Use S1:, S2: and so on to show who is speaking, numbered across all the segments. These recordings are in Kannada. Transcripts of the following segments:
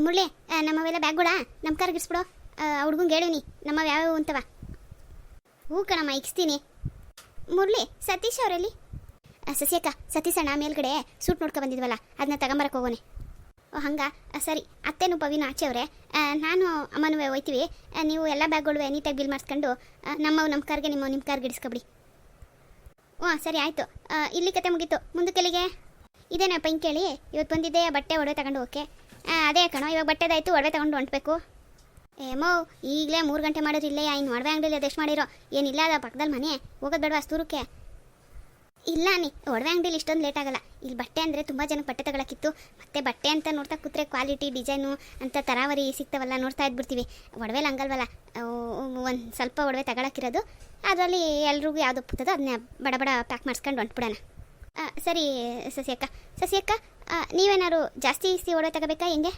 S1: ಮುರಳಿ ಆ, ಬ್ಯಾಗ್ ಬ್ಯಾಗ್ಗಳ ನಮ್ಮ ಕಾರ್ಗೆ ಇರಿಸ್ಬಿಡು ಹುಡ್ಗಂಗೆ ಹೇಳಿವ್ನಿ ನಮ್ಮವು ಯಾವ್ಯಾವು ಅಂತವ. ಹೂ ಕಣಮ್ಮ ಇಕ್ಸ್ತೀನಿ. ಮುರಳಿ ಸತೀಶ್ ಅವರಲ್ಲಿ? ಸಸಿಯಕ್ಕ ಸತೀಶ್ ಅಣ್ಣ ಮೇಲ್ಗಡೆ ಸೂಟ್ ನೋಡ್ಕೊ ಬಂದಿದ್ವಲ್ಲ ಅದನ್ನ ತಗೊಂಬರಕ್ಕೆ ಹೋಗೋನೆ ಓ ಹಂಗ? ಸರಿ ಅತ್ತೆನು ಪವಿನ ಆಚೆ ಅವರೇ. ನಾನು ಅಮ್ಮನೂ ಹೋಯ್ತೀವಿ. ನೀವು ಎಲ್ಲ ಬ್ಯಾಗ್ಗಳು ನೀಟಾಗಿ ಬಿಲ್ ಮಾಡಿಸ್ಕೊಂಡು ಆ, ನಮ್ಮವು ನಮ್ಮ ಕಾರ್ಗೆ ನಿಮ್ಮ ನಿಮ್ಮ ಕಾರ್ಗೆ ಇಡಿಸ್ಕೊಬಿಡಿ ಹ್ಞೂ ಸರಿ ಆಯಿತು. ಇಲ್ಲಿ ಕತೆ ಮುಗೀತು. ಮುಂದಕ್ಕೆಲ್ಲಿಗೆ ಇದೇನಪ್ಪ ಹಿಂಗೆ ಕೇಳಿ? ಇವತ್ತು ಬಂದಿದ್ದೆ ಬಟ್ಟೆ ಒಡೆ ತಗೊಂಡು ಓಕೆ ಅದೇ ಕಣೋ, ಇವಾಗ ಬಟ್ಟೆದಾಯ್ತು, ಒಡವೆ ತಗೊಂಡು ಹೊಂಟಬೇಕು. ಏಮೋ ಈಗಲೇ ಮೂರು ಗಂಟೆ ಮಾಡೋದಿಲ್ಲ ಇನ್ನು ಒಡವೆ ಅಂಗಡಿಲಿ ಅದೆಷ್ಟು ಮಾಡಿರೋ? ಏನಿಲ್ಲ ಅದ ಪಕ್ಕದಲ್ಲಿ ಮನೆ? ಹೋಗೋದು ಬೇಡವಾ ಅಸ್ತೂರಕ್ಕೆ? ಇಲ್ಲ ನೀ, ಒಡವೆ ಅಂಗಡಿಲಿ ಇಷ್ಟೊಂದು ಲೇಟ್ ಆಗಲ್ಲ. ಇಲ್ಲಿ ಬಟ್ಟೆ ಅಂದರೆ ತುಂಬ ಜನ ಬಟ್ಟೆ ತಗೊಳಕ್ಕಿತ್ತು ಮತ್ತೆ ಬಟ್ಟೆ ಅಂತ ನೋಡ್ತಾ ಕೂತ್ರೆ ಕ್ವಾಲಿಟಿ ಡಿಸೈನು ಅಂತ ತರಾವರಿ ಸಿಗ್ತಾವಲ್ಲ, ನೋಡ್ತಾ ಇದ್ಬಿಡ್ತೀವಿ. ಒಡವೆಲಿ ಹಂಗಲ್ವಲ್ಲ ಒಂದು ಸ್ವಲ್ಪ ಒಡವೆ ತಗೊಳಕ್ಕಿರೋದು ಅದರಲ್ಲಿ ಎಲ್ರಿಗೂ ಯಾವುದು ಒಪ್ಪುತ್ತದೋ ಅದನ್ನ ಬಡ ಬಡ ಪ್ಯಾಕ್ ಮಾಡಿಸ್ಕೊಂಡು ಹೊಂಟ್ಬಿಡೋಣ. ಸರಿ, ಸಸ್ಯಕ್ಕ. ಅಕ್ಕ ಸಸಿ ಅಕ್ಕ ನೀವೇನಾದ್ರು ಜಾಸ್ತಿ ಇಸ್ತಿ ಒಡವೆ ತಗೋಬೇಕಾ ಹೆಂಗೆ?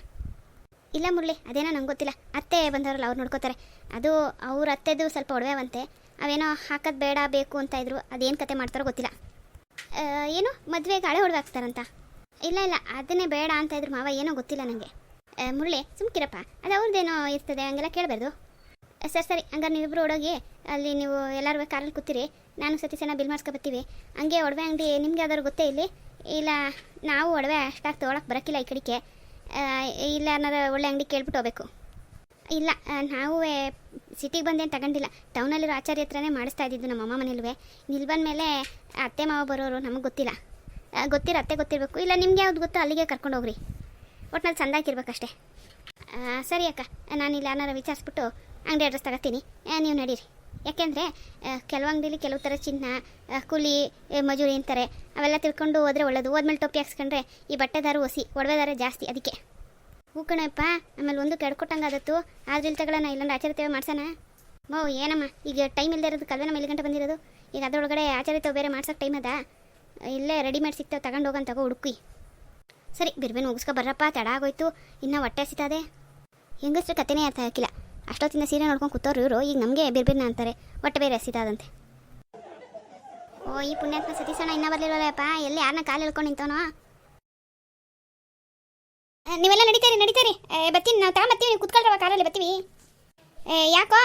S1: ಇಲ್ಲ ಮುರಳಿ, ಅದೇನೋ ನಂಗೆ ಗೊತ್ತಿಲ್ಲ. ಅತ್ತೆ ಬಂದವರಲ್ಲ ಅವ್ರು ನೋಡ್ಕೋತಾರೆ. ಅದು ಅವ್ರ ಅತ್ತೆದು ಸ್ವಲ್ಪ ಒಡವೆವಂತೆ. ಅವೇನೋ ಹಾಕೋದು ಬೇಡ, ಬೇಕು ಅಂತ ಇದ್ರು. ಅದೇನು ಕತೆ ಮಾಡ್ತಾರೋ ಗೊತ್ತಿಲ್ಲ. ಏನು? ಮದುವೆಗೆ ಹಳೆ ಒಡವೆ ಹಾಕ್ತಾರಂತ ಇಲ್ಲ ಇಲ್ಲ, ಅದನ್ನೇ ಬೇಡ ಅಂತ ಇದ್ರು ಮಾವ, ಏನೋ ಗೊತ್ತಿಲ್ಲ ನನಗೆ ಮುರಳಿ, ಸುಮ್ಕಿರಪ್ಪ. ಅದು ಅವ್ರದ್ದೇನೋ ಇರ್ತದೆ, ಹಂಗೆಲ್ಲ ಕೇಳಬಾರ್ದು. ಸರಿ ಸರಿ. ಹಂಗಾರೆ ನೀವಿಬ್ಬರು ಓಡೋಗಿ, ಅಲ್ಲಿ ನೀವು ಎಲ್ಲರೂ ಕಾರಲ್ಲಿ ಕೂತಿರಿ. ನಾನು ಸತೀಶನ ಬಿಲ್ ಮಾಡಿಸ್ಕೊಬತ್ತೀವಿ ಹಂಗೆ ಒಡವೆ ಅಂಗಡಿ ನಿಮ್ಗೆ ಯಾವ್ದಾದ್ರು ಗೊತ್ತೇ ಇಲ್ಲಿ? ಇಲ್ಲ, ನಾವು ಒಡವೆ ಅಷ್ಟಾಗಿ ತೊಗೊಳಕ್ಕೆ ಬರೋಕ್ಕಿಲ್ಲ ಈ ಕಡೆಗೆ ಇಲ್ಲ ಏನಾರು ಒಳ್ಳೆ ಅಂಗಡಿ ಕೇಳ್ಬಿಟ್ಟು ಹೋಗ್ಬೇಕು. ಇಲ್ಲ ನಾವು ಸಿಟಿಗೆ ಬಂದೇನು ತಗೊಂಡಿಲ್ಲ. ಟೌನಲ್ಲಿರೋ ಆಚಾರ್ಯ ಹತ್ರನೇ ಮಾಡಿಸ್ತಾ ಇದ್ದಿದ್ದು ನಮ್ಮ ಅಮ್ಮ ಮನೇಲುವೆ ಇಲ್ಲಿ ಬಂದಮೇಲೆ ಅತ್ತೆ, ಮಾವ ಬರೋರು ನಮಗೆ ಗೊತ್ತಿಲ್ಲ. ಗೊತ್ತಿರ ಅತ್ತೆ ಗೊತ್ತಿರಬೇಕು. ಇಲ್ಲ, ನಿಮ್ಗೆ ಯಾವ್ದು ಗೊತ್ತೋ ಅಲ್ಲಿಗೆ ಕರ್ಕೊಂಡು ಹೋಗ್ರಿ. ಒಟ್ನಲ್ಲಿ ಚಂದಾಗಿರ್ಬೇಕಷ್ಟೇ. ಸರಿ ಅಕ್ಕ. ನಾನು ಇಲ್ಲಿ ಯಾರನ್ನಾರ ವಿಚಾರಿಸ್ಬಿಟ್ಟು ಅಂಗಡಿ ಅಡ್ರೆಸ್ ತಗೋತೀನಿ. ನೀವು ನಡೀರಿ. ಯಾಕೆಂದರೆ ಕೆಲವು ಅಂಗಡಿಲಿ ಕೆಲವು ಥರ ಚಿನ್ನ ಕೂಲಿ ಮಜೂರಿ ಅಂತಾರೆ. ಅವೆಲ್ಲ ತಿಳ್ಕೊಂಡು ಹೋದ್ರೆ ಒಳ್ಳೇದು. ಹೋದ್ಮೇಲೆ ಟೊಪ್ಪಿ ಹಾಕ್ಸ್ಕೊಂಡ್ರೆ ಈ ಬಟ್ಟೆದಾರು ಹೊಸಿ ಒಡವೆದಾರ ಜಾಸ್ತಿ ಅದಕ್ಕೆ. ಹೂ ಕಣಪ್ಪ, ಆಮೇಲೆ ಒಂದು ಕೆಡ್ಕೊಟ್ಟಂಗೆ ಆದತ್ತು. ಆದ್ರೆ ಇಲ್ಲಿ ತಗೊಳ್ಳೋಣ ಇಲ್ಲಂದ್ರೆ ಆಚಾರ್ಯತೇವೆ ಮಾಡ್ಸೋಣ. ಮೋ, ಏನಮ್ಮ, ಈಗ ಟೈಮ್ ಇಲ್ಲದೆ ಇರೋದು ಕಲ್ವೆ ನಮ್ಮ ಇಲ್ಲಿ ಗಂಟೆ ಬಂದಿರೋದು. ಈಗ ಅದರೊಳಗಡೆ ಆಚಾರ್ಯತೇವೆ ಬೇರೆ ಮಾಡ್ಸೋಕೆ ಟೈಮ್ ಅದ. ಇಲ್ಲೇ ರೆಡಿಮೇಡ್ ಸಿಗ್ತಾವೆ, ತಗೊಂಡು ಹೋಗಂತ ತಗೋ ಹುಡುಕಿ ಸರಿ, ಬಿರ್ಬೇನು ಮುಗಿಸ್ಕೊ ಬರ್ರಪ್ಪ, ತಡ ಆಗೋಯ್ತು. ಇನ್ನೂ ಹೊಟ್ಟೆ ಸಿಗ್ತದೆ ಹೆಂಗಸ್ರು ಕತೆನೇ ಅರ್ಥ ಹಾಕಿಲ್ಲ ಅಷ್ಟೊತ್ತಿಂದ ಸೀರೆ ನೋಡ್ಕೊಂಡು ಕೂತವ್ರು ಇವರು, ಈಗ ನಮಗೆ ಬಿರ್ಬಿರ್ನ ಅಂತಾರೆ. ಹೊಟ್ಟೆ ಬೇರೆ ಹಸಿತಾದಂತೆ ಓ, ಈ ಪುಣ್ಯಾತ್ಮ ಸತೀಸಣ್ಣ ಇನ್ನೂ ಬರ್ಲಿಲ್ವಲ್ಲಪ್ಪ ಎಲ್ಲಿ ಯಾರನ್ನ ಕಾಲು ಎಳ್ಕೊಂಡು ನಿಂತವನೋ? ನೀವೆಲ್ಲ ನಡೀತೀರಿ ನಡೀತೀರಿ. ಬತ್ತೀನಿ ನಾವು ತಗೊಂಬತ್ತೀವಿ ಕುತ್ಕೊಳ್ರವ ಕಾರಲ್ಲಿ ಬತ್ತೀವಿ ಯಾಕೋ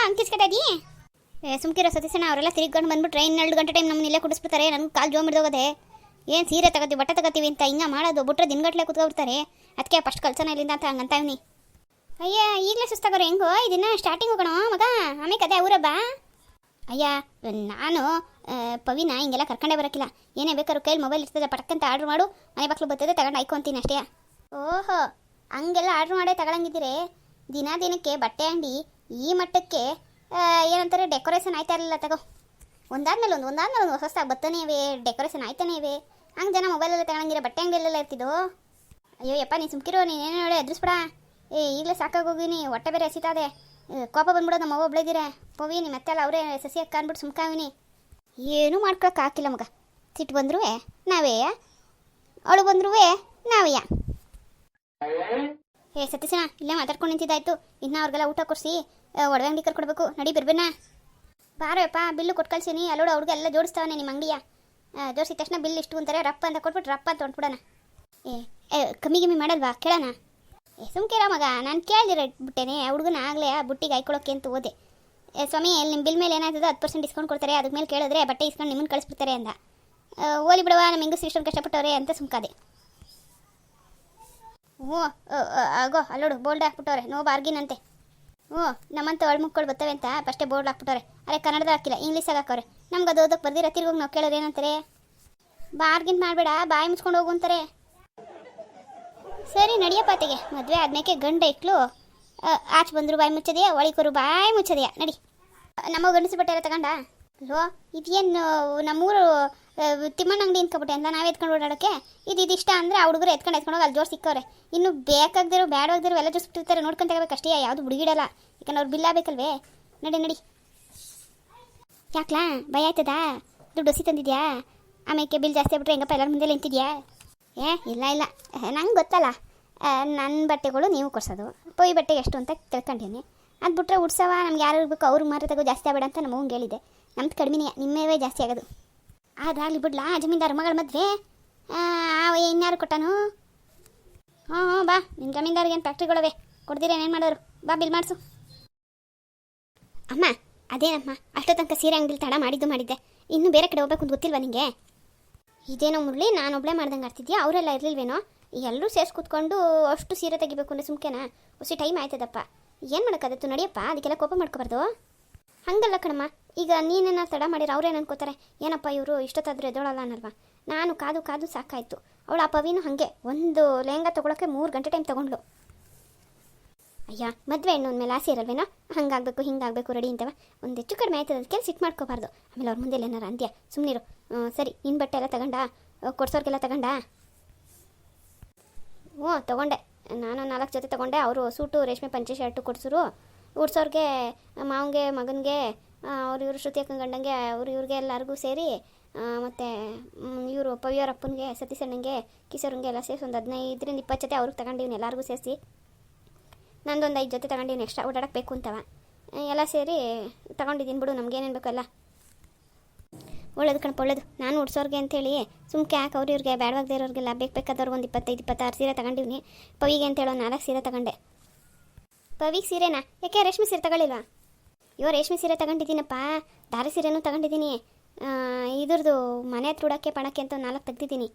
S1: ಏ, ಸುಮ್ಕಿರೋ ಸತೀಸಣ್ಣ ಅವರೆಲ್ಲ ತಿರುಗ್ಕೊಂಡು ಬಂದ್ಬಿಟ್ರೆ ಇನ್ನೆರಡು ಗಂಟೆ ಟೈಮ್ ನಮ್ಮನ್ನ ಇಲ್ಲೇ ಕುಡಿಸ್ಬಿಡ್ತಾರೆ. ನಮ್ಗೆ ಕಾಲು ಜೋ ಮಿಡ್ದೋಗೋದೆ ಏನು ಸೀರೆ ತಗೋತೀವಿ, ಬಟ್ಟೆ ತಗೋತೀವಿ ಅಂತ ಹಿಂಗೆ ಮಾಡೋದು, ಬಿಟ್ರೆ ದಿನಗಟ್ಲೆ ಕುತ್ಕೊಬಿಡ್ತಾರೆ. ಅದಕ್ಕೆ ಫಸ್ಟ್ ಕಳ್ಸೋಣ ಇಲ್ಲಿಂದ ಅಂತ ಹಂಗಂತ ಇವ್ನಿ. ಅಯ್ಯ, ಈಗಲೇ ಸುಸ್ತಾಗೋರು ಹೆಂಗೋ? ಇದನ್ನ ಸ್ಟಾರ್ಟಿಂಗ್ ಹೋಗೋಣ, ಮಗ. ಆಮೇಲೆ ಅದೇ ಅವರಬ್ಬ ಅಯ್ಯ, ನಾನು ಪವಿನ ಹಿಂಗೆಲ್ಲ ಕರ್ಕೊಂಡೇ ಬರೋಕ್ಕಿಲ್ಲ. ಏನೇ ಬೇಕಾದ್ರೂ ಕೈಲಿ ಮೊಬೈಲ್ ಇರ್ತದೆ ಪಟಕ್ಕಂತ ಆರ್ಡ್ರ್ ಮಾಡು. ಮನೆ ಮಕ್ಳು ಬರ್ತದೆ ತಗೊಂಡು ಐಕೊಂತೀನಿ ಅಷ್ಟೇ. ಓಹೋ, ಹಂಗೆಲ್ಲ ಆರ್ಡ್ರ್ ಮಾಡೇ ತಗೊಳಂಗಿದ್ದೀರಿ? ದಿನ ದಿನಕ್ಕೆ ಬಟ್ಟೆ ಅಂಗಡಿ, ಈ ಮಟ್ಟಕ್ಕೆ ಏನಂತಾರೆ ಡೆಕೋರೇಷನ್ ಆಯ್ತಾ ಇರಲಿಲ್ಲ ತಗೋ. ಒಂದಾದ್ಮೇಲೆ ಒಂದು ಒಂದಾದ್ಮೇಲೆ ಒಂದು ಹೊಸ ಬತ್ತನೇ ಇವೆ ಡೆಕೋರೇಷನ್ ಆಯ್ತಾನೇ ಇವೆ. ಹಂಗೆ ಜನ ಮೊಬೈಲೆಲ್ಲ ತಗೊಳಂಗಿರ ಬಟ್ಟೆ ಅಂಗಡಿಯಲ್ಲೆಲ್ಲ ಇರ್ತಿದ್ದು? ಅಯ್ಯೋ, ಯಪ್ಪ, ನೀನು ಸುಮ್ಕಿರೋ ನೀನೇನು ನೋಡಿ ಎದುರಿಸ್ಬಿಡ. ಏ, ಈಗಲೇ ಸಾಕಾಗೋಗಿನಿ ಹೊಟ್ಟೆ ಬೇರೆ ಎಸಿತಾದೆ ಕೋಪ ಬಂದ್ಬಿಡೋದು ನಮ್ಮ ಅವ್ವ ಒಬ್ಳಿದ್ದೀರ ಪವಿ ನಿಮ್ಮ ಅತ್ತೆಲ್ಲ ಅವರೇ ಸಸಿ ಅಕ್ಕ ಅಂದ್ಬಿಟ್ಟು ಸುಮ್ಕಾವಿನಿ ಏನೂ ಮಾಡ್ಕೊಳಕ್ಕೆ ಹಾಕಿಲ್ಲ ಮಗ. ಸಿಟ್ಟು ಬಂದ್ರೂ ನಾವೇ ಅವಳು ಬಂದ್ರೂ ನಾವೇಯ ಏ ಸತೀಶಣ ಇಲ್ಲೇ ಮಾತಾಡ್ಕೊಂಡು ನಿಂತಿದ್ದಾಯ್ತು. ಇನ್ನು ಅವ್ರಿಗೆಲ್ಲ ಊಟ ಕೊಡಿಸಿ ಒಡವೆ ಅಂಗಡಿ ಕರ್ಕೊಡ್ಬೇಕು. ನಡಿ ಬಿರ್ಬೇನ ಬಾರಪ್ಪ ಬಿಲ್ಲು ಕೊಟ್ಟು ಕಳ್ಸೀನಿ. ಅಲ್ಲೋಡು, ಅವ್ರಿಗೆಲ್ಲ ಜೋಡಿಸ್ತಾವನೆ ನಿಮ್ಮ ಅಂಗಡಿಯ. ಜೋಡಿಸಿದ ತಕ್ಷಣ ಬಿಲ್ ಇಷ್ಟು ಅಂತಾರೆ, ರಪ್ಪ ಅಂತ ಕೊಟ್ಬಿಟ್ಟು ರಪ್ಪ ಅಂತ ಹೊಂಟ್ಬಿಡೋಣ. ಏ ಕಮ್ಮಿ ಕಮ್ಮಿ ಮಾಡಲ್ವಾ? ಕೇಳೋಣ. ಸುಮ್ಕಿರ ಮಗ, ನಾನು ಕೇಳಿದಿರ ಬಿಟ್ಟೇನೆ ಹುಡುಗನ ಆಗಲೇ ಬುಟ್ಟಿಗೆ ಹಾಯ್ಕೊಳ್ಳೋಕೆ ಅಂತ ಹೋದೆ. ಏ, ಸ್ವಾಮಿ, ಇಲ್ಲಿ ನಿಮ್ಮ ಬಿಲ್ ಮೇಲೆ ಏನಾಯ್ತದ ಹತ್ತು ಪರ್ಸೆಂಟ್ ಡಿಸ್ಕೌಂಟ್ ಕೊಡ್ತಾರೆ ಅದ್ರ ಮೇಲೆ ಕೇಳಿದ್ರೆ ಬಟ್ಟೆ ಇಸ್ಕೊಂಡು ನಿಮ್ಮನ್ನು ಕಳಿಸ್ಬಿಡ್ತಾರೆ ಅಂದ. ಓಲಿ ಬಿಡುವ ನಮ್ಮ ಹೆಂಗಸ್ ಇಷ್ಟೊಂದು ಕಷ್ಟಪಟ್ಟವ್ರೆ ಅಂತ ಸುಮ್ಕಾದೆ. ಓ ಆಗೋ ಅಲ್ಲೋಡು ಬೋಲ್ಡ್ ಹಾಕ್ಬಿಟ್ಟವ್ರೆ, ನೋ ಬಾರ್ಗಿನ್ ಅಂತೆ. ಹ್ಞೂ, ನಮ್ಮಂತ ಒಳಮುಕ್ಗಳು ಬರ್ತವೆ ಅಂತ ಫಸ್ಟೇ ಬೋರ್ಡ್ ಹಾಕ್ಬಿಟ್ಟವ್ರೆ. ಅರೆ ಕನ್ನಡದ ಹಾಕಿಲ್ಲ ಇಂಗ್ಲೀಷಾಗ ಹಾಕೋರೆ. ನಮ್ಗೆ ಅದು ಓದಕ್ಕೆ ಬರ್ದಿರ ತಿರ್ಗೋಗಿ ನಾವು ಕೇಳೋರು ಏನಂತಾರೆ? ಬಾರ್ಗಿನ್ ಮಾಡಬೇಡ, ಬಾಯಿ ಮುಚ್ಕೊಂಡು ಹೋಗು ಅಂತಾರೆ. ಸರಿ, ನಡಿಯಪ್ಪ ತೆಗೆ ಮದುವೆ ಆದ್ಮೇಲೆ ಗಂಡ ಇಟ್ಲು. ಆಚೆ ಬಂದರು ಬಾಯಿ ಮುಚ್ಚದೆಯಾ ಒಳಿಕರು ಬಾಯಿ ಮುಚ್ಚದೆಯಾ? ನಡಿ. ನಮ್ಮ ಗಂಡಸು ಬಟ್ಟೆ ಎಲ್ಲ ತಗೊಂಡ? ಅಲ್ವೋ ಇದೇನು ನಮ್ಮೂರು ತಿಮ್ಮಣ್ಣ ಅಂಗಡಿ ಇನ್ಕೊಬಿಟ್ಟೆ ಅಂತ ನಾವೇ ಎತ್ಕೊಂಡು ಓಡಾಡೋಕ್ಕೆ ಇದು ಇದಿಷ್ಟ ಅಂದರೆ ಆ ಹುಡುಗರು ಎತ್ಕೊಂಡು ಎತ್ಕೊಂಡು ಹೋಗಿ ಅಲ್ಲಿ ಜೋರು ಸಿಕ್ಕವ್ರೆ. ಇನ್ನು ಬೇಕಾಗ್ದಿರೋ ಬೇಡವಾಗ್ದಿರೋ ಎಲ್ಲ ಜೋಡಿಸ್ಬಿಟ್ಟಿರ್ತಾರೆ ನೋಡ್ಕೊಂಡು ತಗೋಬೇಕು ಅಷ್ಟೇ ಯಾವುದು ಹುಡುಗಿಡಲ್ಲ. ಯಾಕಂದ್ರೆ ಅವ್ರು ಬಿಲ್ ಆಗಬೇಕಲ್ವೇ ನಡಿ ನಡಿ. ಯಾಕ್ಲಾ, ಭಯ ಆಯ್ತದಾ? ದುಡ್ಡು ಹೊಸಿ ತಂದಿದ್ಯಾ? ಆಮೇಲೆ ಬಿಲ್ ಜಾಸ್ತಿ ಆಗ್ಬಿಟ್ರೆ ಹೆಂಗಪ್ಪ, ಎಲ್ಲರ ಮುಂದೆ ನಿಂತಿದ್ಯಾ? ಏ, ಇಲ್ಲ ಇಲ್ಲ. ನಂಗೆ ಗೊತ್ತಲ್ಲ. ನನ್ನ ಬಟ್ಟೆಗಳು ನೀವು ಕೊಡ್ಸೋದು. ಪೊಯ್ ಬಟ್ಟೆಗೆ ಎಷ್ಟು ಅಂತ ತಿಳ್ಕೊಂಡೀನಿ ಅದು ಬಿಟ್ಟರೆ ಉಡ್ಸವ? ನಮ್ಗೆ ಯಾರು ಇರಬೇಕು? ಅವ್ರಿಗೆ ಮಾತ್ರ ತಗೋ ಜಾಸ್ತಿ ಆಗಬೇಡ ಅಂತ ನಮ್ಮ ಹೇಳಿದೆ. ನಮ್ದು ಕಡಿಮೆನೇ, ನಿಮ್ಮವೇ ಜಾಸ್ತಿ ಆಗೋದು. ಅದಾಗಲಿ ಬಿಡ್ಲಾ, ಜಮೀನ್ದಾರ, ಮಗಳ ಮದುವೆ? ಇನ್ಯಾರು ಕೊಟ್ಟನು? ಹ್ಞೂ ಹ್ಞೂ ಬಾ. ನಿಮ್ಮ ಜಮೀನ್ದಾರಿಗೆ ಏನು ಫ್ಯಾಕ್ಟ್ರಿಗಳವೆ ಏನು ಮಾಡೋರು? ಬಾ, ಬಿಲ್ ಮಾಡಿಸು. ಅಮ್ಮ, ಅದೇನಮ್ಮ? ಅಷ್ಟೋ ತನಕ ಸೀರೆ ಅಂಗಡಿಲಿ ತಡ ಮಾಡಿದ್ದು ಮಾಡಿದ್ದೆ. ಇನ್ನು ಬೇರೆ ಕಡೆ ಹೋಗ್ಬೇಕು ಅಂತ ಗೊತ್ತಿಲ್ವಾ ನಿಂಗೆ? ಇದೇನೋ ಮುರಳಿ ನಾನು ಒಬ್ಳೆ ಮಾಡ್ದಂಗೆ ಆಡ್ತಿದ್ಯಾ? ಅವರೆಲ್ಲ ಇರಲಿಲ್ವೇನೋ? ಎಲ್ಲರೂ ಸೇರ್ಸಿ ಕೂತ್ಕೊಂಡು ಅಷ್ಟು ಸೀರೆ ತೆಗಿಬೇಕು ಅಂದರೆ ಸುಮ್ಕೆನಾ? ಹುಸಿ ಟೈಮ್ ಆಯ್ತದಪ್ಪ. ಏನು ಮಾಡೋಕ್ಕಾದತ್ತು ನಡಿಯಪ್ಪ, ಅದಕ್ಕೆಲ್ಲ ಕೋಪ ಮಾಡ್ಕೋಬಾರ್ದು. ಹಂಗಲ್ಲ ಕಣಮ್ಮ, ಈಗ ನೀನೇನ ತಡ ಮಾಡಿರ ಅವ್ರೇನು ಅನ್ಕೋತಾರೆ? ಏನಪ್ಪ ಇವರು, ಇಷ್ಟೊತ್ತಾದ್ರೂ ಎದ್ದೋಳಲ್ಲ ಅನ್ನಲ್ವಾ? ನಾನು ಕಾದು ಕಾದು ಸಾಕಾಯಿತು. ಅವಳು ಆ ಪವಿನೂ ಹಾಗೆ, ಒಂದು ಲೆಹಂಗಾ ತೊಗೊಳಕ್ಕೆ ಮೂರು ಗಂಟೆ ಟೈಮ್ ತೊಗೊಂಡ್ಲು ಅಯ್ಯ, ಮದುವೆ ಹೆಣ್ಣು ಅಂದಮೇಲೆ ಆಸೆ ಇರಲ್ವೇನೋ? ಹಂಗಾಗಬೇಕು, ಹಿಂಗಾಗಬೇಕು ರೆಡಿ ಅಂತವ ಒಂದು ಹೆಚ್ಚು ಕಡಿಮೆ ಆಯ್ತದ ಅದಕ್ಕೆ ಸಿಟ್ಟು ಮಾಡ್ಕೋಬಾರ್ದು. ಆಮೇಲೆ ಅವ್ರ ಮುಂದೆ ಏನಾರ ಅಂತ್ಯ ಸುಮ್ಮನಿರು ಸರಿ ನಿನ್ನ ಬಟ್ಟೆ ಎಲ್ಲ ತಗೊಂಡ? ಕೊಡ್ಸೋರ್ಗೆಲ್ಲ ತಗೊಂಡ? ಹ್ಞೂ ತಗೊಂಡೆ. ನಾನು ನಾಲ್ಕು ಜೊತೆ ತಗೊಂಡೆ. ಅವರು ಸೂಟು, ರೇಷ್ಮೆ, ಪಂಚೆ, ಶರ್ಟು ಕೊಡ್ಸರು. ಉಡ್ಸೋರ್ಗೆ, ಮಾವಂಗೆ, ಮಗನಿಗೆ ಅವ್ರ ಇವರು ಶ್ರುತಿ ಗಂಡಂಗೆ, ಅವ್ರು ಇವ್ರಿಗೆ ಎಲ್ಲರಿಗೂ ಸೇರಿ ಮತ್ತು ಇವರು ಪವಿಯವ್ರ ಅಪ್ಪನಿಗೆ ಸತೀಶಣ್ಣಂಗೆ ಕಿಶೋರ್ಗೆ ಎಲ್ಲ ಸೇರಿಸಿ ಒಂದು ಹದಿನೈದರಿಂದ ಇಪ್ಪತ್ತು ಜೊತೆ ಅವ್ರಿಗೆ ತಗೊಂಡಿವ್ನ, ಎಲ್ಲರಿಗೂ ಸೇರಿಸಿ. ನಂದೊಂದು ಐದು ಜೊತೆ ತಗೊಂಡಿನಿ ಎಕ್ಸ್ಟ್ರಾ ಓಡಾಡಕ್ಕೆ ಬೇಕು ಅಂತವ. ಎಲ್ಲ ಸೇರಿ ತಗೊಂಡಿದ್ದೀನಿ ಬಿಡು, ನಮ್ಗೆ ಏನೇನು ಬೇಕಲ್ಲ ಒಳ್ಳೇದು ಕಣಪ್ಪ, ಒಳ್ಳೇದು. ನಾನು ಉಡ್ಸೋರ್ಗೆ ಅಂತೇಳಿ ಸುಮ್ಕೆ ಯಾಕೆ ಅವ್ರು ಇವ್ರಿಗೆ ಬೇಡವಾಗದೇ ಇರೋರಿಗೆಲ್ಲ ಬೇಕು ಬೇಕಾದವ್ರಿಗೆ ಒಂದು ಇಪ್ಪತ್ತೈದು, ಇಪ್ಪತ್ತಾರು ಸೀರೆ ತಗೊಂಡಿವ್ನಿ. ಪವಿಗೆ ಅಂತ ಹೇಳೋ ನಾಲ್ಕು ಸೀರೆ ತಗೊಂಡೆ. ಪವಿಗೆ ಸೀರೆನಾ? ಯಾಕೆ ರೇಷ್ಮೆ ಸೀರೆ ತಗೊಳ್ಳಿಲ್ವಾ ಇವ ರೇಷ್ಮೆ ಸೀರೆ ತಗೊಂಡಿದ್ದೀನಪ್ಪ. ದಾರಿ ಸೀರೆನೂ ತಗೊಂಡಿದ್ದೀನಿ. ಇದ್ರದ್ದು ಮನೆ ಹತ್ರ ಪಣಕ್ಕೆ ಅಂತ ನಾಲ್ಕು ತೆಗ್ದಿದ್ದೀನಿ.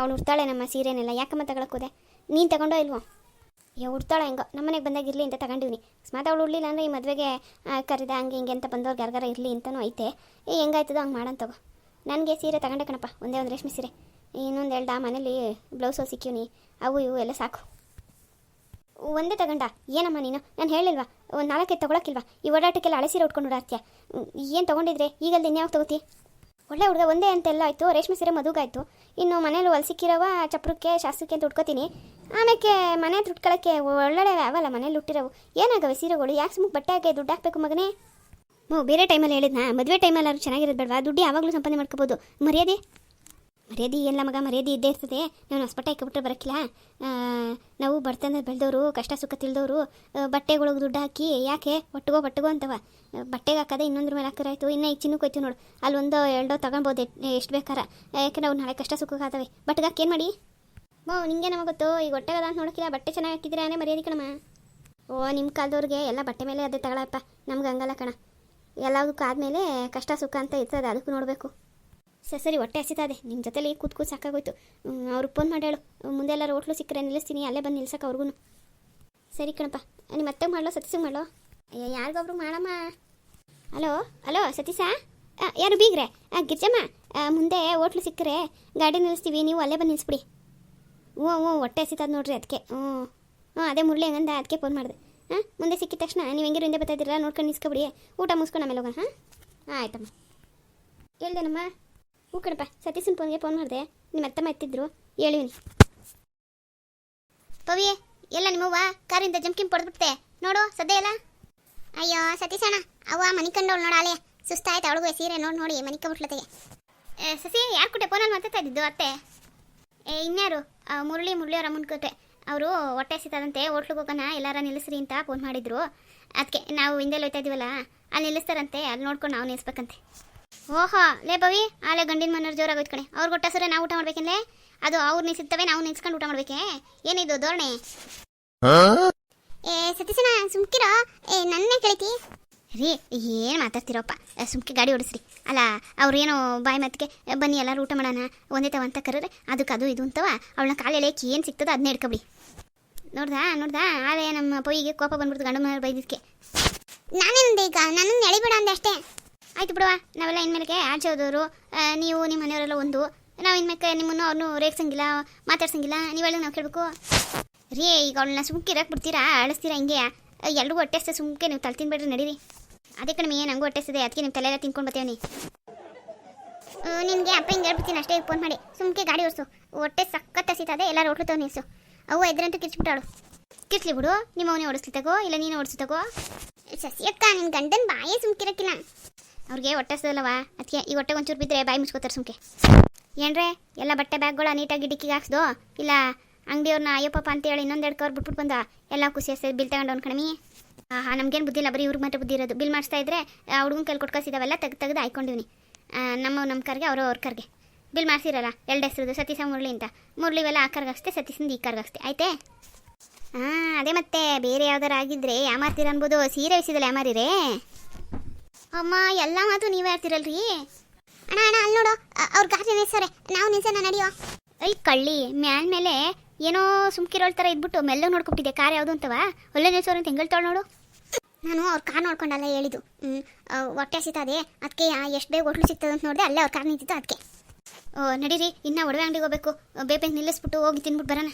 S1: ಅವಳು ಉಡ್ತಾಳೆ ನಮ್ಮ ಸೀರೆನೆಲ್ಲ. ಯಾಕಮ್ಮ ತಗೊಳಕ್ಕೋದೆ ನೀನು ತಗೊಂಡೋ ಇಲ್ವೋ? ಅಯ್ಯೋ ಉಡ್ತಾಳೆ ಹೆಂಗೋ. ನಮ್ಮನೆಗೆ ಬಂದಾಗ ಇರಲಿ ಅಂತ ತಗೊಂಡಿವ್ನಿ. ಅಕಸ್ಮಾತ್ ಅವಳು ಉಡ್ಲಿಲ್ಲ ಅಂದರೆ ಈ ಮದುವೆಗೆ ಕರೆದ ಹಂಗೆ ಹಿಂಗೆ ಅಂತ ಬಂದವ್ರಿಗೆ ಯಾರಿಗಾರ ಇರಲಿ ಅಂತಲೂ ಐತೆ. ಏ, ಹೆಂಗಾಯ್ತದೋ ಹಂಗೆ ಮಾಡಂತಗೋ ನನಗೆ ಸೀರೆ ತಗೊಂಡೆ ಕಣಪ್ಪ, ಒಂದೇ ಒಂದು ರೇಷ್ಮೆ ಸೀರೆ. ಇನ್ನೊಂದು ಎರಡು ಆ ಮನೇಲಿ ಬ್ಲೌಸು ಸಿಕ್ಕಿವ್ನಿ. ಅವು ಇವು ಎಲ್ಲ ಸಾಕು. ಒಂದೇ ತಗೊಂಡ? ಏನಮ್ಮ ನೀನು? ನಾನು ಹೇಳಿಲ್ವಾ? ಒಂದು ನಾಲ್ಕೈದು ತೊಗೊಳಕ್ಕಿಲ್ವಾ? ಈ ಓಡಾಟಕ್ಕೆಲ್ಲ ಹಳೆ ಸೀರೆ ಉಟ್ಕೊಂಡು ಓಡಾಡ್ತೀಯ ಏನು ತೊಗೊಂಡಿದ್ರೆ? ಈಗಲ್ಲಿ ಇನ್ಯಾವಾಗ ತಗೋತಿ? ಒಳ್ಳೆ ಹುಡುಗ ಒಂದೇ ಅಂತೆಲ್ಲ ಆಯಿತು, ರೇಷ್ಮೆ ಸೀರೆ ಮದುಗಾಯ್ತು ಇನ್ನು ಮನೇಲಿ ಹೊಲ್ಸಿಕ್ಕಿರವ, ಚಪ್ರಕ್ಕೆ, ಶಾಸ್ತ್ರಕ್ಕೆ ಅಂತ ಉಟ್ಕೋತೀನಿ. ಆಮೇಲೆ ಮನೆ ಹತ್ರ ಉಟ್ಕೊಳ್ಳೋಕ್ಕೆ ಒಳ್ಳೊಳ್ಳೆ ಅವಲ್ಲ ಮನೇಲಿ ಹುಟ್ಟಿರೋವು. ಏನಾಗವೆ ಸೀರೆಗಳು? ಯಾಕೆ ಸುಮ್ಮನೆ ಬಟ್ಟೆ ಹಾಕಿ ದುಡ್ಡು ಹಾಕಬೇಕು ಮಗನೇ? ಬೇರೆ ಟೈಮಲ್ಲಿ ಹೇಳಿದ್ನಾ? ಮದುವೆ ಟೈಮಲ್ಲಿ ಚೆನ್ನಾಗಿರೋದು ಬೇಡವಾ? ದುಡ್ಡು ಯಾವಾಗಲೂ ಸಂಪಾದನೆ ಮಾಡ್ಕೋಬೋದು. ಮರ್ಯಾದೆ? ಮರ್ಯಾದೆ ಎಲ್ಲ ಮಗ ಮರ್ಯಾದೆ ಇದ್ದೇ ಇರ್ತದೆ. ನಾವು ಹೊಸ್ಪಟ್ಟೆ ಇಕ್ಕಿಬಿಟ್ರೆ ಬರೋಕ್ಕಿಲ್ಲ ನಾವು ಬರ್ತಂದ್ರೆ ಬೆಳೆದವರು, ಕಷ್ಟ ಸುಖ ತಿಳಿದವರು ಬಟ್ಟೆಗಳಿಗೆ ದುಡ್ಡು ಹಾಕಿ ಯಾಕೆ ಒಟ್ಟಿಗೋ ಬಟ್ಟೆಗೋ ಅಂತವ. ಬಟ್ಟೆಗೆ ಹಾಕದೆ ಇನ್ನೊಂದ್ರ ಮೇಲೆ ಹಾಕರಾಯ್ತು ಇನ್ನೂ ಈಗ ಚಿನ್ನಕ್ಕೆ ನೋಡು. ಅಲ್ಲಿ ಒಂದೋ ಎರಡೋ ತಗೊಳ್ಬೋದು ಎಷ್ಟು ಬೇಕಾರ. ಯಾಕೆ ನಾವು ನಾಳೆ ಕಷ್ಟ ಸುಖಕ್ಕೆ ಆತವೆ ಬಟ್ಟೆಗೆ ಹಾಕಿ ಏನು ಮಾಡಿ? ಓ ನಿಮಗೆ ನಮಗೆ ಗೊತ್ತು? ಈಗ ಹೊಟ್ಟೆಗದ ಅಂತ ನೋಡೋಕ್ಕಿಲ್ಲ ಬಟ್ಟೆ ಚೆನ್ನಾಗಿ ಹಾಕಿದ್ರೆ ಆನೆ ಮರ್ಯಾದೆ ಕಣಮ್ಮ. ಓ ನಿಮ್ಮ ಕಾಲದವ್ರಿಗೆ ಎಲ್ಲ ಬಟ್ಟೆ ಮೇಲೆ ಅದೇ ತಗೊಳಪ್ಪ. ನಮ್ಗೆ ಹಂಗಲ್ಲ ಕಣ. ಎಲ್ಲದಕ್ಕೂ ಆದಮೇಲೆ ಕಷ್ಟ ಸುಖ ಅಂತ ಇರ್ತದೆ. ಅದಕ್ಕೂ ನೋಡಬೇಕು. ಸರಿ ಸರಿ, ಹೊಟ್ಟೆ ಅದೇ ನಿಮ್ಮ ಜೊತೆಲಿ ಕೂತ್ ಕೂತ್ ಸಾಕಾಗೋಯ್ತು ಅವ್ರಿಗೆ ಫೋನ್ ಹೇಳು ಮುಂದೆ ಎಲ್ಲರೂ ಹೋಟ್ಲು ಸಿಕ್ಕರೆ ನಿಲ್ಲಿಸ್ತೀನಿ. ಅಲ್ಲೇ ಬಂದು ನಿಲ್ಸಕ್ಕೆ ಅವ್ರಿಗೂ ಸರಿ ಕಣಪ್ಪ. ನಿಮ್ಮ ಮತ್ತೆ ಮಾಡಲೋ? ಸತೀಸಿಗೆ ಮಾಡೋ ಅಯ್ಯ ಯಾರಿಗೊಬ್ರು ಮಾಡಮ್ಮ. Hello hello, Satish? ಯಾರು ಬೀಗ್ರೆ? ಗಿರ್ಜಮ್ಮ? ಮುಂದೆ ಹೋಟ್ಲು ಸಿಕ್ಕರೆ ಗಾಡಿ ನಿಲ್ಲಿಸ್ತೀವಿ. ನೀವು ಅಲ್ಲೇ ಬಂದು ನಿಲ್ಲಿಸ್ಬಿಡಿ ಹ್ಞೂ ಹ್ಞೂ ಹೊಟ್ಟೆ ಹಸಿತದ ನೋಡ್ರಿ ಅದಕ್ಕೆ ಹ್ಞೂ ಹ್ಞೂ ಅದೇ ಮುರಳಿ ಹಂಗಂದ ಅದಕ್ಕೆ ಫೋನ್ ಮಾಡಿದೆ. ಹಾಂ, ಮುಂದೆ ಸಿಕ್ಕಿದ ತಕ್ಷಣ ನೀವು ಹೆಂಗಿರು ಹಿಂದೆ ಬರ್ತಾಯಿದ್ದೀರಾ ನೋಡ್ಕೊಂಡು ನಿಲ್ಸ್ಕೊಬಿಡಿ. ಊಟ ಮುಗಿಸ್ಕೊಂಡು ಆಮೇಲೆ ಹೋಗೋಣ ಹಾಂ? ಆಯ್ತಮ್ಮ. ಹೇಳ್ದೇನಮ್ಮ ಹ್ಞೂ ಕಣಪ್ಪ, ಸತೀಶನ್ ಫೋನ್ಗೆ ಫೋನ್ ಮಾಡಿದೆ. ನಿಮ್ಮ ಅತ್ತಮ್ಮ ಎತ್ತಿದ್ರು ಹೇಳಿವಿನಿ ಪವಿ, ಎಲ್ಲ ನಿಮ್ಮವ್ವ ಕಾರಿಂದ ಜಮ್ಕಿಂಗ್ ಪಡೆದ್ಬಿಡ್ತೆ ನೋಡು, ಸದ್ಯ ಎಲ್ಲ? ಅಯ್ಯೋ ಸತೀಶಣ್ಣ ಅವ್ವ ಮನಿ ಕಂಡವಳು ನೋಡಾಲೆ ಸುಸ್ತಾಯ್ತು, ಅವಳಿಗೂ ಸೀರೆ ನೋಡಿ ನೋಡಿ, ಮನಿ ಕಂಬಿಟ್ಲತೆಗೆ ಸಸಿ ಯಾರು ಕೊಟ್ಟೆ ಫೋನಲ್ಲಿ ಮಾತಾಡ್ತಾ ಇದ್ದಿದ್ದು ಅತ್ತೆ? ಏ, ಇನ್ಯಾರು? ಮುರಳಿ ಮುರಳಿ ಅವರ ಕೊಟ್ಟೆ ಅವರು ಹೊಟ್ಟೆ ಸಿತಾದಂತೆ ಹೋಟ್ಲಿಗೆ ಹೋಗೋಣ, ಎಲ್ಲಾರ ನಿಲ್ಲಿಸ್ರಿ ಅಂತ ಫೋನ್ ಮಾಡಿದ್ರು. ಅದಕ್ಕೆ ನಾವು ಹಿಂದೆ ಹೋಯ್ತಾ ಇದೀವಲ್ಲ, ಅಲ್ಲಿ ನಿಲ್ಲಿಸ್ತಾರಂತೆ, ಅಲ್ಲಿ ನೋಡ್ಕೊಂಡು ನಾವು ನಿಲ್ಲಿಸ್ಬೇಕಂತೆ ಓಹೋ ಲೇ ಬವಿ ಆಲೆ ಗಂಡಿನ ಮನೆಯವ್ರು ಜೋರಾಗೋಯ್ತು ಕಣೆ. ಅವ್ರು ಕೊಟ್ಟ ಸರಿ ನಾವು ಊಟ ಮಾಡ್ಬೇಕಂದ್ರೆ ಅದು ಅವ್ರು ನಿಲ್ಸಿರ್ತವೆ ನಾವು ನಿಲ್ಸ್ಕೊಂಡು ಊಟ ಮಾಡ್ಬೇಕೆ? ಏನಿದು ಧೋರಣೆ? ಏ ಸತೀಶನ ಸುಮ್ಕಿರೋ? ಏ ನನ್ನೇ ಕೇಳ್ತಿ? ರೀ ಏನು ಮಾತಾಡ್ತಿರೋಪ್ಪ? ಸುಮ್ಕೆ ಗಾಡಿ ಓಡಿಸ್ರಿ. ಅಲ್ಲ ಅವ್ರೇನೋ ಏನೋ ಬಾಯಿ ಮತ್ತಿಗೆ ಬನ್ನಿ ಎಲ್ಲರೂ ಊಟ ಮಾಡೋಣ. ಒಂದೇ ತವ ಅಂತ ಕರೆದ್ರೆ ಅದಕ್ಕೆ ಅದು ಇದು ಅಂತವ. ಅವಳನ್ನ ಕಾಲು ಎಳೆಯಕ್ಕೆ ಏನು ಸಿಗ್ತದೆ ಅದನ್ನೇ ಹಿಡ್ಕೊಬಿಡಿ. ನೋಡ್ದಾ ನೋಡ್ದಾ? ಆಲೆ ನಮ್ಮ ಪೊಯ್ಯಿಗೆ ಕೋಪ ಬಂದ್ಬಿಡ್ತು ಗಂಡ ಮನೆಯವ್ರು ಬೈದಿದ್ದಕ್ಕೆ ನಾನೇನಂದೆ ಈಗ? ನನ್ನನ್ನು ಎಳಿಬೇಡ ಅಂದೆ ಅಷ್ಟೇ. ಆಯ್ತು ಬಿಡುವ, ನಾವೆಲ್ಲ ಇನ್ಮೇಲೆ ಆಚೆ ಹೋದವರು ನೀವು ನಿಮ್ಮ ಮನೆಯವರೆಲ್ಲ ಒಂದು. ನಾವು ಇನ್ಮೇಲೆ ನಿಮ್ಮನ್ನು ಅವ್ರನ್ನೂ ರೇಗ್ಸಂಗಿಲ್ಲ, ಮಾತಾಡ್ಸಂಗಿಲ್ಲ, ನೀವೆಲ್ಲ ನಾವು ಕೇಳಬೇಕು. ರೀ, ಈಗ ಅವಳನ್ನ ಸುಮ್ಕೆ ಇರಕ್ಕೆ ಬಿಡ್ತೀರಾ? ಅಳಿಸ್ತೀರಾ ಹಿಂಗೆ? ಹೊಟ್ಟೆ ಹಸ್ತೆ ಸುಮ್ಕೆ ನೀವು ತಲೆ ತಿನ್ಬೇಡ್ರಿ, ನಡೀರಿ. ಅದೇ ಕಡಿಮೆ ನಂಗೂ ಹೊಟ್ಟೆ ಹಸ್ತಿದೆ, ಅದಕ್ಕೆ ನೀವು ತಲೆಲ್ಲ ತಿನ್ಕೊಂಡು ಬರ್ತೇವೆ ನಿಮಗೆ ಅಪ್ಪ ಹಿಂಗೆ ಹೇಳ್ಬಿಡ್ತೀನಿ, ಅಷ್ಟೇ ಫೋನ್ ಮಾಡಿ. ಸುಮ್ಕೆ ಗಾಡಿ ಓಡಿಸು. ಹೊಟ್ಟೆ ಸಖತ್ ಹಸಿತದೆ ಎಲ್ಲ ಹೋಟ್ಲು ತಗೋ ನಿಲ್ಸು. ಅವು ಎದ್ರಂತೂ ಕಿರ್ಚ್ಬಿಟ್ಟಾಳು ಕಿರ್ಚ್ಲಿ ಬಿಡು ನಿಮ್ಮ ಅವನೇ ಓಡಿಸ್ಲಿ ತಗೋ, ಇಲ್ಲ ನೀನು ಓಡಿಸು ತಗೋ. ಸಸಿಯಕ್ಕ ನಿನ್ನ ಗಂಡನ ಬಾಯೇ ಸುಮ್ಕಿರಕ್ಕಿಲ್ಲ ಅವ್ರಿಗೆ ಹೊಟ್ಟೆ ಸದಲ್ಲವಾ ಅದಕ್ಕೆ ಈ ಹೊಟ್ಟೆ ಒಂಚೂರು ಬಿದ್ದರೆ ಬಾಯಿ ಮುಚ್ಕೋತಾರೆ ಸುಮ್ಕೆ. ಏನ್ರೆ, ಎಲ್ಲ ಬಟ್ಟೆ ಬ್ಯಾಗ್ಗಳ ನೀಟಾಗಿ ಡಿಕ್ಕಿಗೆ ಹಾಕ್ಸ್ದು? ಇಲ್ಲ ಅಂಗಡಿಯವ್ರನ್ನ ಅಯ್ಯಪ್ಪ ಅಂತ ಹೇಳಿ ಇನ್ನೊಂದು ಎರಡು ಕವರ್ ಬಿಟ್ಬಿಟ್ಟು ಬಂದ? ಎಲ್ಲ ಖುಷಿ ಹಸ್ತದೆ ಬಿಲ್ ತಗೊಂಡು ಕಣಮಿ. ಹಾಂ ನಮ್ಗೇನು ಬುದ್ಧಿ ಇಲ್ಲ, ಬರೀ ಇವ್ರಿಗೆ ಮಾತ್ರ ಬುದ್ಧಿ ಇರೋದು. ಬಿಲ್ ಮಾಡಿಸ್ತಾ ಇದ್ರೆ ಹುಡುಗನ ಕೈಲಿ ಕೊಟ್ಕೊಸಿದಾವೆಲ್ಲ ತೆಗ್ದು ತೆಗೆದು ಹಾಯ್ಕೊಂಡಿವ್ನಿ. ನಮ್ಮ ನಮ್ಮ ಕರ್ಗೆ, ಅವರು ಅವ್ರ ಕರ್ಗೆ. ಬಿಲ್ ಮಾಡಿಸಿರಲ್ಲ, ಎರಡು ಹೆಸ್ರದ್ದು ಸತೀಸ ಮುರಳಿ ಅಂತ. ಮುರಳಿ ಇವೆಲ್ಲ ಆ ಕರ್ಗೆ ಹಾಕ್ಸ್ತೆ ಸತೀಶಂದು ಈ ಕರ್ಗೆ ಹಾಕ್ಸ್ತೆ ಆಯ್ತೆ? ಹಾಂ ಅದೇ ಮತ್ತೆ ಬೇರೆ ಯಾವ್ದಾರು ಆಗಿದ್ರೆ ಯಾಮಾರ್ತೀರ ಅನ್ಬೋದು. ಸೀರೆ ವಿಷಯದಲ್ಲಿ ಯಾಮಾರಿರೇ? ಅಮ್ಮ ಎಲ್ಲ ಮಾತು ನೀವೇ ಹೇಳ್ತಿರಲ್ರಿ? ಅಣ್ಣ ಅಣ್ಣ ಅಲ್ಲಿ ನೋಡು ಅವ್ರ ಗಾಡಿ ನಿಲ್ಸವ್ರೆ ನಾವು ನಿಲ್ಸೋಣ ನಡೆಯೋ. ಐ ಕಳ್ಳಿ ಮ್ಯಾಲ್ ಮೇಲೆ ಏನೋ ಸುಮ್ಕಿರೋಳ್ ಥರ ಇದ್ಬಿಟ್ಟು ಮೆಲ್ಲ ನೋಡ್ಕೊಬಿಟ್ಟಿದೆ ಕಾರ್ ಯಾವುದು ಅಂತವ? ಒಳ್ಳೆ ನಿಲ್ಸೋರು ಅಂತ ಹೆಂಗಳ್ತಾಳೆ ನೋಡು. ನಾನು ಅವ್ರ ಕಾರ್ ನೋಡ್ಕೊಂಡಲ್ಲ ಹೇಳಿದ್ದು. ಹ್ಞೂ ಹೊಟ್ಟೆ ಹಸಿತದೆ ಅದಕ್ಕೆ ಎಷ್ಟು ಬೇಗ ಹೋಟ್ಲು ಸಿಗ್ತದೆ ಅಂತ ನೋಡಿದೆ ಅಲ್ಲೇ ಅವ್ರ ಕಾರ್ ನಿಂತಿತ್ತು ಅದಕ್ಕೆ ಓ ನಡೀರಿ ಇನ್ನೂ ಒಡವೆ ಅಂಗಡಿಗೆ ಹೋಗ್ಬೇಕು. ಬೇಬೆ ನಿಲ್ಲಿಸ್ಬಿಟ್ಟು ಹೋಗಿ ತಿನ್ಬಿಟ್ಟು ಬರೋಣ.